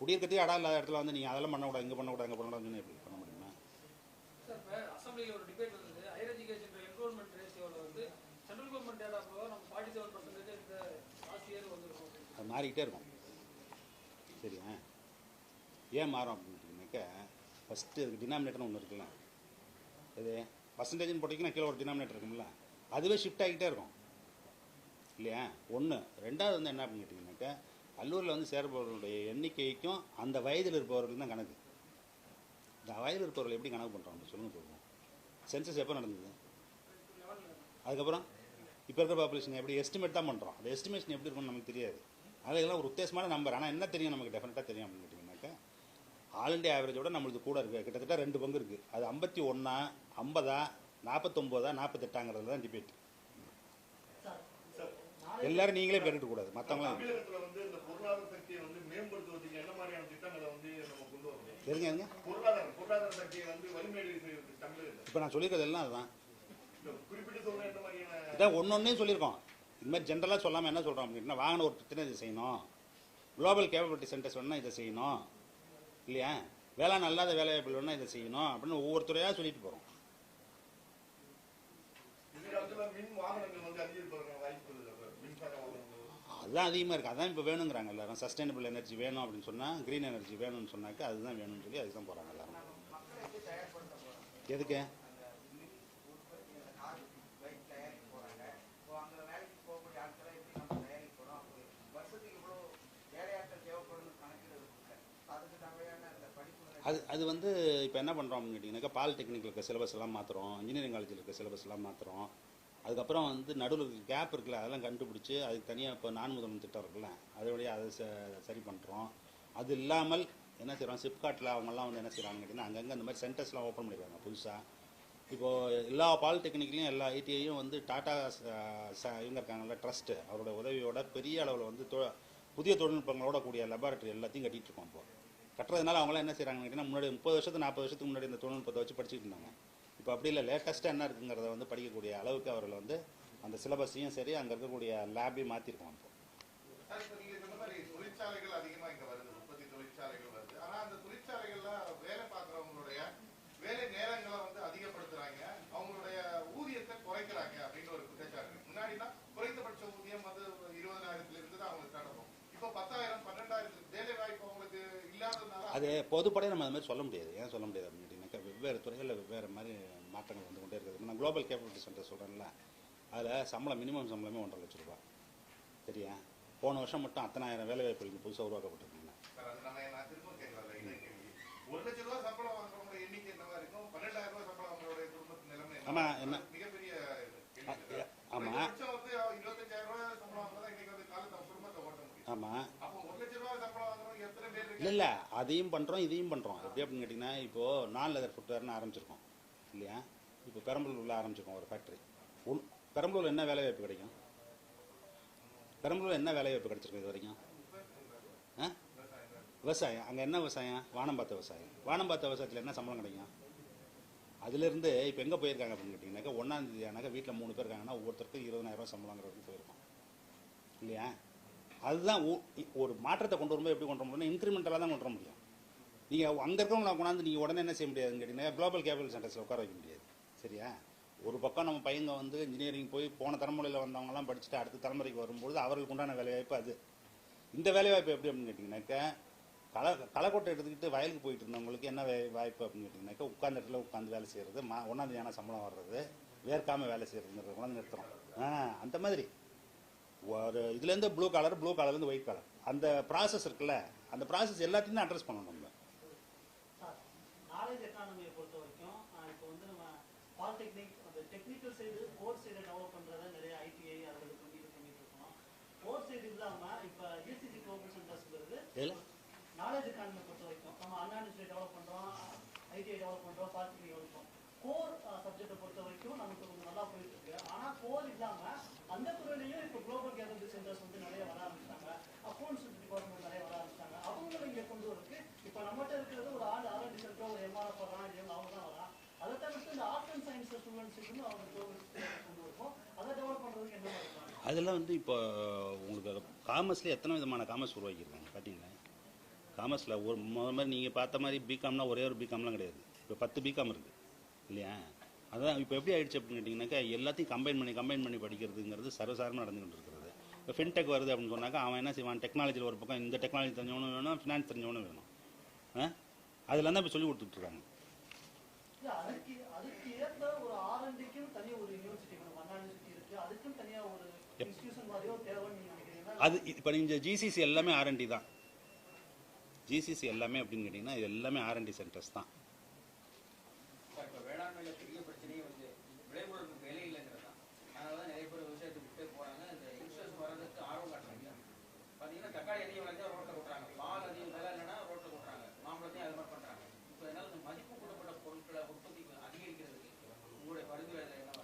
குடியிருக்கிறதுக்கு இடம் இல்லாத இடத்துல வந்து நீங்கள் அதெல்லாம் பண்ணக்கூடாது இங்கே பண்ணக்கூடாது அங்கே பண்ணக்கூடாதுன்னு எப்படி பண்ண முடியுமா? அசம்பிளியில் ஒரு டிபேட் வந்து ஹையர் என்ரோல்மெண்ட் அது மாறிக்கிட்டே இருக்கும். சரியா? ஏன் மாறும் அப்படின்னு கேட்டிங்கனாக்கா ஃபஸ்ட்டு அதுக்கு டினாமினேட்டர்னு ஒன்று இருக்குல்ல. இது பர்சன்டேஜ்னு போட்டிங்கன்னா கீழே ஒரு டினாமினேட்டர் இருக்கும்ல. அதுவே ஷிஃப்ட் ஆகிக்கிட்டே இருக்கும். இல்லையா? ஒன்று ரெண்டாவது வந்து என்ன அப்படின்னு கேட்டிங்கனாக்கா கல்லூரியில் வந்து சேர்பவர்களுடைய எண்ணிக்கைக்கும் அந்த வயதில் இருப்பவர்கள் தான் கணக்கு. இந்த வயதில் இருப்பவர்கள் எப்படி கணக்கு பண்ணுறோம் சொல்லுங்கள் போகும் சென்சஸ் எப்போ நடந்தது? அதுக்கப்புறம்? இப்போ இருக்கிற பாப்புலேஷன் எப்படி எஸ்டிமேட் தான் பண்ணுறோம் அந்த எஸ்டிமேஷன் எப்படி இருக்கும்னு நமக்கு தெரியாது. அது இதெல்லாம் ஒரு உத்தேசமான நம்பர் ஆனால் என்ன தெரியும் நமக்கு டெஃபினட்டாக தெரியும் அப்படின்னு கேட்டிங்கனாக்கா ஆல் இண்டியா ஆவரேஜோட நம்மளுக்கு கூட இருக்குது கிட்டத்தட்ட ரெண்டு பங்கு இருக்குது அது ஐம்பத்தி ஒன்றா ஐம்பதா நாற்பத்தொம்போதா நாற்பத்தெட்டாங்கிறது தான் டிபேட் எல்லாரும் நீங்களே கூடாது. மற்றவங்களாம் செய்வதற்கு தமிழகத்தில். இப்போ நான் சொல்லியிருக்கிறது எல்லாம் அதுதான். இதான் ஒன்று ஒன்றே சொல்லியிருக்கோம். இது மாதிரி ஜென்ரலாக சொல்லாமல் என்ன சொல்கிறோம் அப்படின்னா வாங்கின ஒரு திட்டம் இதை செய்யணும். குளோபல் கேப்பபிலிட்டி சென்டர்ஸ் வேணால் இதை செய்யணும். இல்லையா? வேளாண் அல்லாத வேலைவாய்ப்புகள் வேணால் இதை செய்யணும் அப்படின்னு ஒவ்வொருத்தரையாக சொல்லிட்டு போகிறோம் அதுதான் அதிகமாக இருக்குது அதான் இப்போ வேணுங்கிறாங்க எல்லாரும். சஸ்டைனபிள் எனர்ஜி வேணும் அப்படின்னு சொன்னால் க்ரீன் எனர்ஜி வேணும்னு சொன்னாக்க அதுதான் வேணும்னு சொல்லி அதுக்கு தான் போகிறாங்க எல்லாரும். எதுக்கு அந்த மின் உற்பத்தி அந்த கார் பைக் தயாரிக்க போறாங்க இப்போ அங்க வேலைக்கு போகக்கூடிய ஆட்களை எப்படி நம்ம தயாரிக்க போறோம் அப்போ வருஷத்துக்கு இவ்வளோ வேலையாட்கள் தேவைப்படும் கணக்கில் இருக்குங்க அதுக்கு தேவையான அந்த படிப்புகளை அது அது வந்து இப்போ என்ன பண்ணுறோம் அப்படின்னு கேட்டிங்கனாக்கா பாலிடெக்னிக்கில் இருக்க சிலபஸ் எல்லாம் மாற்றுறோம் இன்ஜினியரிங் காலேஜில் இருக்க சிலபஸ் எல்லாம் மாற்றுறோம் அதுக்கப்புறம் வந்து நடுவில் கேப் இருக்குல்ல அதெல்லாம் கண்டுபிடிச்சி அதுக்கு தனியாக இப்போ நான் முதல் திட்டம் இருக்குல்ல அதோடைய அதை ச- சரி பண்ணுறோம் அது இல்லாமல் என்ன செய்கிறோம் சிப்காட்டில் அவங்கெல்லாம் வந்து என்ன செய்கிறாங்கன்னு கேட்டிங்கன்னா அங்கங்கே அந்த மாதிரி சென்டர்ஸ்லாம் ஓப்பன் பண்ணிடுவாங்க புதுசாக இப்போது எல்லா பாலிடெக்னிக்லையும் எல்லா ஐடிஐயும் வந்து டாடா ச- ச- இவங்க இருக்காங்கல்ல ட்ரஸ்ட்டு அவரோட உதவியோட பெரிய அளவில் வந்து தொ புதிய தொழில்நுட்பங்களோட கூடிய லெபார்ட்டரி எல்லாத்தையும் கட்டிகிட்டு இருக்கோம் இப்போ. கட்டுறதுனால அவங்களாம் என்ன செய்கிறாங்கன்னு கேட்டிங்கன்னா முன்னாடி முப்பது வருஷத்துக்கு நாற்பது வருஷத்துக்கு முன்னாடி இந்த தொழில்நுட்பத்தை வச்சு படிச்சுட்டு இருந்தாங்க. இப்போ அப்படி இல்லை. லேட்டஸ்ட்டாக என்ன இருக்குங்கிறத வந்து படிக்கக்கூடிய அளவுக்கு அவர்கள் வந்து அந்த சிலபஸையும் சரி அங்கே இருக்கக்கூடிய லேபையும் மாற்றிருக்கோம் இப்போ. தொழிற்சாலைகள் அதிகமாக இங்கே வருது. உற்பத்தி தொழிற்சாலைகள் வருது ஆனா அந்த தொழிற்சாலைகள்ல வேலை பார்க்கறவங்களுடைய வேலை நேரங்களை வந்து அதிகப்படுத்துறாங்க அவங்களுடைய ஊதியத்தை குறைக்கிறாங்க அப்படின்னு ஒரு குற்றச்சாட்டு இருக்கு. முன்னாடினா குறைந்தபட்ச ஊதியம் வந்து இருபதாயிரத்துல இருந்து தான் அவங்களுக்கு ஸ்டார்ட் ஆகும் இப்போ பத்தாயிரம் பன்னெண்டாயிரத்துக்கு வேலை வாய்ப்பு அவங்களுக்கு இல்லாததுனால அது பொதுப்படையாக நம்ம அது மாதிரி சொல்ல முடியாது. ஏன் சொல்ல முடியாது அப்படின்னு கேட்டிங்கனாக்கா வெவ்வேறு துறைகளில் வெவ்வேறு மாதிரி மாற்றங்கள் வந்து கொண்டே இருக்குது. நான் குளோபல் கேபிலிட்டி சென்டர் சொல்கிறேன்ல அதில் சம்பளம் மினிமம் சம்பளமே ஒன்றரை லட்ச ரூபா சரியா? போன வருஷம் மட்டும் அத்தனாயிரம் வேலை வாய்ப்புகள் புதுசாக உருவாக்கப்பட்டிருக்குங்க. சார் அது நம்ம இல்லை அதையும் பண்ணுறோம் இதையும் பண்ணுறோம் எப்படி அப்படின்னு கேட்டிங்கன்னா இப்போது நான் லெதர் ஃபுட்வேர்னு ஆரம்பிச்சிருக்கோம். இல்லையா? இப்போ பெரம்பலூரில் ஆரம்பிச்சிருக்கோம் ஒரு ஃபேக்ட்ரி ஒன் பெரம்பலூரில் என்ன வேலை வாய்ப்பு கிடைக்கும்? பெரம்பலூரில் என்ன வேலை வாய்ப்பு கிடைச்சிருக்கு இது வரைக்கும்? ஆ? விவசாயம். அங்கே என்ன விவசாயம்? வானம் பார்த்த விவசாயம். வானம் பார்த்த விவசாயத்தில் என்ன சம்பளம் கிடைக்கும்? அதுலேருந்து இப்போ எங்கே போயிருக்காங்க அப்படின்னு கேட்டிங்கனாக்கா ஒன்றாந்தேதி ஆனாக்கா வீட்டில் மூணு பேர் இருக்காங்கன்னா ஒவ்வொருத்தருக்கும் இருபதாயிரம் சம்பளங்கிறது போயிருக்கோம். இல்லையா? அதுதான் ஒரு மாற்றத்தை கொண்டு வரும்போது எப்படி கொண்டு வர முடியும்? இன்க்ரிமெண்டலாக தான் கொண்டு வர முடியும். நீங்கள் அங்கே இருக்கிறவங்களை கொண்டாந்து நீங்கள் உடனே என்ன செய்ய முடியாதுன்னு கேட்டிங்கன்னா குளோபல் கேபிட்டல் சென்டர்ஸில் உட்கார வைக்க முடியாது. சரியா? ஒரு பக்கம் நம்ம பையங்க வந்து இன்ஜினியரிங் போய் போன தலைமுறையில் வந்தவங்கலாம் படிச்சுட்டு அடுத்த தலைமுறைக்கு வரும்போது அவர்களுக்கு உண்டான வேலைவாய்ப்பு அது. இந்த வேலைவாய்ப்பு எப்படி அப்படின்னு கேட்டிங்கனாக்கா களை களைக்கொட்டை எடுத்துக்கிட்டு வயலுக்கு போயிட்டு இருந்தவங்களுக்கு என்ன வாய்ப்பு அப்படின்னு கேட்டிங்கனாக்கா உட்காந்து இடத்துல உட்காந்து வேலை செய்கிறது மா ஒன்றாந்தேதியான சம்பளம் வர்றது வேர்க்காமல் வேலை செய்கிறதுங்கிறத கொண்டாந்து நிறுத்துறோம் ஆ அந்த மாதிரி. ஒரு இதுலேருந்து ப்ளூ கலர் ப்ளூ கலர்லேருந்து ஒயிட் கலர் அந்த ப்ராசஸ் இருக்குல்ல அந்த ப்ராசஸ் எல்லாத்தையும் தான் அட்ரஸ் பண்ணணும் நம்ம. நாலேஜ் எக்கானமியை பொறுத்த வரைக்கும் இப்போ வந்து நம்ம பாலிடெக்னிக் அந்த டெக்னிக்கல் சைடு கோர் சைடை டெவலப் பண்றத நிறைய ஐடிஐ அதில் பண்ணிட்டு இருக்கோம். கோர் சைடு இல்லாம இப்போ யூசிசி குளோபல் சென்டர்ஸ்ங்கிறது இதில் நாலேஜ் எக்கானமியை பொறுத்த வரைக்கும் நம்ம அன்இண்டஸ்ட்ரி டெவலப் பண்றோம் ஐடிஐ டெவலப் பண்றோம் பாலிடெக்னிக் டெவலப் கோர் சப்ஜெக்டை பொறுத்த வரைக்கும் நமக்கு கொஞ்சம் நல்லா போயிட்டு இருக்கு. ஆனா கோர் இல்லாம அந்த துறையிலையும் இப்போ குளோபல் கேபிட்டல் சென்டர்ஸ் வந்து நிறைய வர ஆரம்பிச்சாங்க அக்கௌண்ட்ஸ் டிபார்ட்மெண்ட் நிறைய வர ஆரம்பிச்சாங்க அவங்களும் இங்க கொண்டு வரதுக்கு இப்போ நம்மகிட்ட இருக்கிறது ஒரு ஆள் ஆர்என்டி சென்டர் ஒரு எம்ஆர் ஸ்டூடெண்ட்ஸுக்குன்னு அவங்க ப்ரோக்ரஸ் கொண்டு வருவோம் அதை டெவலப் பண்ணுறதுக்கு என்ன மாதிரி plan? அதெல்லாம் வந்து இப்போ உங்களுக்கு காமர்ஸில் எத்தனை விதமான காமர்ஸ் உருவாக்கியிருக்காங்க பார்த்தீங்களா? காமர்ஸில் ஒரு முதல் மாதிரி நீங்கள் பார்த்த மாதிரி பிகாம்னா ஒரே ஒரு பிகாம்லாம் கிடையாது. இப்போ பத்து பிகாம் இருக்குது இல்லையா? அதான் இப்போ எப்படி ஆயிடுச்சு அப்படின்னு கேட்டிங்கனாக்கா எல்லாத்தையும் கம்பைன் பண்ணி கம்பைன் பண்ணி படிக்கிறதுங்கிறது சர்வசாரமாக நடந்துகிட்டு இருக்கிறது இப்போ ஃபின்டெக் வருது அப்படின்னு சொன்னாக்கா அவன் என்ன செய்வான்? டெக்னாலஜியில் ஒரு பக்கம் இந்த டெக்னாலஜி தெரிஞ்சவனும் வேணும் ஃபினான்ஸ் தெரிஞ்சவனும் வேணும். ஆ? அதில் தான் இப்போ சொல்லி கொடுத்துட்ருக்காங்க இல்ல, அதுக்கு அதுக்கு ஏத்த ஒரு ஆர்என்டிக்கும் தனி ஒரு யூனிவர்சிட்டி வேணும் அண்ணா யூனிவர்சிட்டி இருக்கு அதுக்கும் தனியா ஒரு இன்ஸ்டிடியூஷன் மாதிரியோ தேவைன்னு நீங்க நினைக்கிறீங்கன்னா அது இப்போ நீங்கள் ஜிசிசி எல்லாமே ஆர்என்டி தான். ஜிசிசி எல்லாமே அப்படின்னு கேட்டிங்கன்னா இது எல்லாமே ஆர்என்டி சென்டர்ஸ் தான்.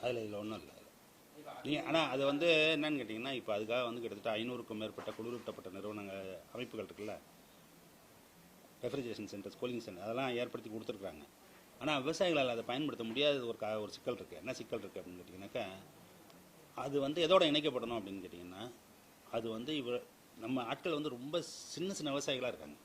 அதில் இதில் ஒன்றும் இல்லை. நீங்கள் ஆனால் அது வந்து என்னன்னு கேட்டிங்கன்னா இப்போ அதுக்காக வந்து கிட்டத்தட்ட ஐநூறுக்கும் மேற்பட்ட குளிரூட்டப்பட்ட நிறுவனங்கள் அமைப்புகள் இருக்குல்ல? ரெஃப்ரிஜரேஷன் சென்டர்ஸ் கூலிங் சென்டர் அதெல்லாம் ஏற்படுத்தி கொடுத்துருக்குறாங்க. ஆனால் விவசாயிகளால் அதை பயன்படுத்த முடியாத ஒரு கா ஒரு சிக்கல் இருக்குது என்ன சிக்கல் இருக்குது அப்படின்னு கேட்டிங்கனாக்கா அது வந்து எதோட இணைக்கப்படணும் அப்படின்னு கேட்டிங்கன்னா அது வந்து இவ நம்ம ஆட்கள் வந்து ரொம்ப சின்ன சின்ன விவசாயிகளாக இருக்காங்க.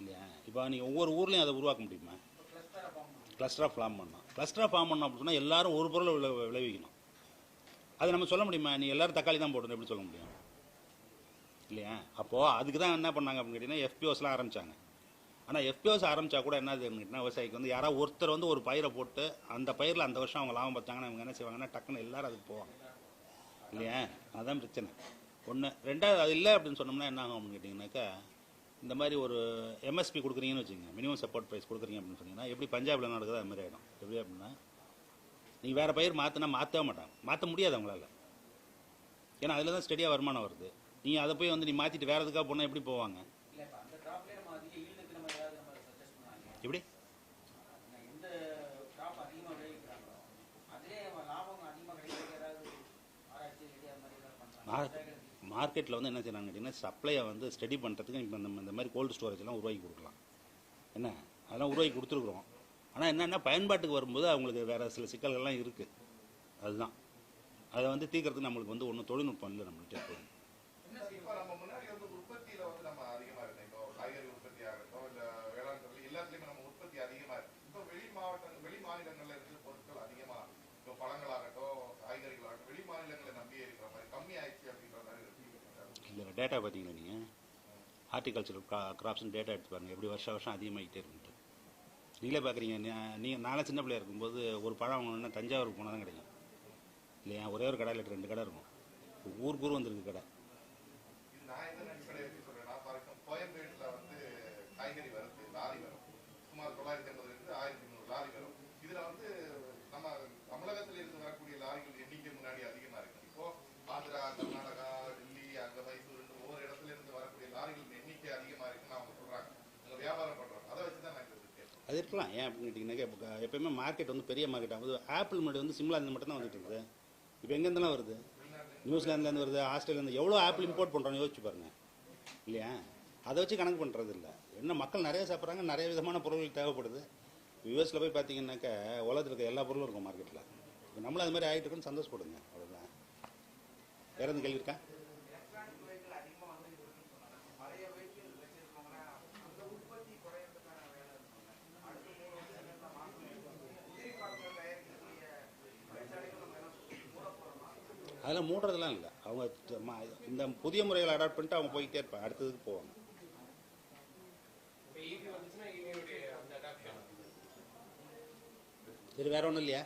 இல்லையா? இப்போ நீங்கள் ஒவ்வொரு ஊர்லேயும் அதை உருவாக்க முடியுமா? கிளஸ்டராக ஃபார்ம் பண்ணுங்க கிளஸ்டராக ஃபார்ம் பண்ணணும். கிளஸ்டராக ஃபார்ம் பண்ணோம் அப்படின்னு எல்லாரும் ஒரு பொருளை விளை விளைவிக்கணும். அது நம்ம சொல்ல முடியுமா? நீ எல்லாரும் தக்காளி தான் போடணும் எப்படி சொல்ல முடியும்? இல்லையா? அப்போது அதுக்கு தான் என்ன பண்ணாங்க அப்படின்னு கேட்டிங்கன்னா எஃபிஓஸ்லாம் ஆரம்பிச்சாங்க. ஆனால் எஃபிஓஸ் ஆரம்பிச்சா கூட என்ன கேட்டிங்கன்னா விவசாயிக்கு வந்து யாராவது ஒருத்தர் வந்து ஒரு பயிரை போட்டு அந்த பயிரில் அந்த வருஷம் அவங்க லாபம் பார்த்தாங்கன்னா அவங்க என்ன செய்வாங்கன்னா டக்குன்னு எல்லாரும் அதுக்கு போவாங்க. இல்லையா? அதுதான் பிரச்சனை. ஒன்று ரெண்டாவது அது இல்லை அப்படின்னு சொன்னோம்னா என்ன ஆகும் அப்படின்னு கேட்டிங்கனாக்கா இந்த மாதிரி ஒரு எம்எஸ்பி கொடுக்குறீங்கன்னு வச்சுங்க மினிமம் சப்போர்ட் ப்ரைஸ் கொடுக்குறீங்க அப்படின்னு சொன்னீங்கன்னா எப்படி பஞ்சாபில் நடக்குது அது மாதிரி ஆகிடும் எப்படி அப்படின்னா நீ வேறு பயிர் மாற்றினா மாற்றவே மாட்டாங்க. மாற்ற முடியாது அவங்களால. ஏன்னா அதில் தான் ஸ்டெடியாக வருமானம் வருது. நீ அதை போய் வந்து நீ மாற்றிட்டு வேறு எதுக்காக போனால் எப்படி போவாங்க? எப்படி? மார்க்கெட்டில் வந்து என்ன செய்யறாங்க கேட்டிங்கன்னா சப்ளையை வந்து ஸ்டடி பண்ணுறதுக்கு இப்போ இந்த மாதிரி கோல்டு ஸ்டோரேஜ்லாம் உருவாக்கி கொடுக்கலாம். என்ன? அதெல்லாம் உருவாக்கி கொடுத்துருக்குறோம். ஆனால் என்னென்னா பயன்பாட்டுக்கு வரும்போது அவங்களுக்கு வேறு சில சிக்கல்கள்லாம் இருக்குது அதுதான். அதை வந்து தீர்க்கறதுக்கு நம்மளுக்கு வந்து ஒன்றும் தொழில்நுட்பம் இல்லை நம்மள்ட்ட இப்போ இப்போ நம்ம முன்னாடி வந்து உற்பத்தியில வந்து நம்ம அதிகமா இருக்கோம் இப்போ காய்கறி உற்பத்தி ஆகட்டும் இல்ல டேட்டா பார்த்தீங்களா நீங்கள் ஹார்டிகல்ச்சர் கிராப்ஸ்னு டேட்டா எடுத்து பாருங்கள் எப்படி வருஷம் வருஷம் அதிகமாகிட்டே இருக்குன்ட்டு. நீங்களே பார்க்குறீங்க. நீங்கள் நானே சின்ன பிள்ளையா இருக்கும்போது ஒரு பழம் வாங்கணும்னா தஞ்சாவூர் போனால் தான் கிடைக்கும். இல்லையா? ஒரே ஒரு கடை இல்லை ரெண்டு கடை இருக்கும். ஊருக்கு ஊர் வந்திருக்கு கடை. இது நான் என்ன அடிப்படையை வச்சு சொல்றேன்னா ஃபார் வந்து காய்கறி வருது லாரி வரும் சுமார் தொள்ளாயிரத்தி ஐம்பது இருந்து ஆயிரத்தி முந்நூறு லாரி வரும் இதுல வந்து நம்ம தமிழகத்துல இருந்து வரக்கூடிய லாரிகள் எண்ணிக்கை முன்னாடி அதிகமா இருக்கு இப்போ ஆந்திரா கர்நாடகா டெல்லி அங்க மைசூர் ஒவ்வொரு இடத்துல இருந்து வரக்கூடிய லாரிகளின் எண்ணிக்கை அதிகமா இருக்குன்னு அவங்க சொல்றாங்க அங்க வியாபாரம் பண்றோம் அதை வச்சு தான் நான் இது கேட்பேன் அது இருக்கலாம். ஏன் அப்படின்னு கேட்டிங்கன்னாக்கா இப்போ எப்பயுமே மார்க்கெட் வந்து பெரிய மார்க்கெட் ஆகுது ஆப்பிள் முன்னாடி வந்து சிம்லாந்து மட்டும் தான் வந்துட்டு இருக்குது. இப்போ எங்கேருந்துலாம் வருது? நியூசிலாந்துலேருந்து வருது ஆஸ்திரேலியாந்து எவ்வளோ ஆப்பிள் இம்போர்ட் பண்ணுறோன்னு யோசிச்சு பாருங்க. இல்லையா? அதை வச்சு கணக்கு பண்ணுறது இல்லை. என்ன மக்கள் நிறைய சாப்பிட்றாங்க நிறைய விதமான பொருட்கள் தேவைப்படுது. யூஎஸில் போய் பார்த்தீங்கன்னாக்கா உலகத்தில் இருக்க எல்லா பொருளும் இருக்கும் மார்க்கெட்டில் இப்போ நம்மளும் அது மாதிரி ஆகிட்டு இருக்குன்னு சந்தோஷப்படுங்க. அவ்வளோதான் வேறு எதுவும் கேள்வி இருக்கா எலக்ட்ரானிக் வெஹிக்கிள் அதிகமாக வந்து இருக்குன்னு சொன்னாங்க பழைய வெஹிக்கிள் வச்சிருக்கவங்க அந்த உற்பத்தி குறையறதுக்கான வேலை இருக்குங்க அடுத்த மூணு வருஷத்துல மாற்றம் உதிரி பாகங்கள் தயாரிக்கக்கூடிய தொழிற்சாலைகள் நம்ம என்ன மூட போகிறோமா அதெல்லாம் மூடுறதெல்லாம் இல்லை. அவங்க இந்த புதிய முறைகளை அடாப்ட் பண்ணிட்டு அவங்க போய்கிட்டே இருப்பாங்க. அடுத்ததுக்கு போவாங்க. சரி வேற ஒன்றும் இல்லையா?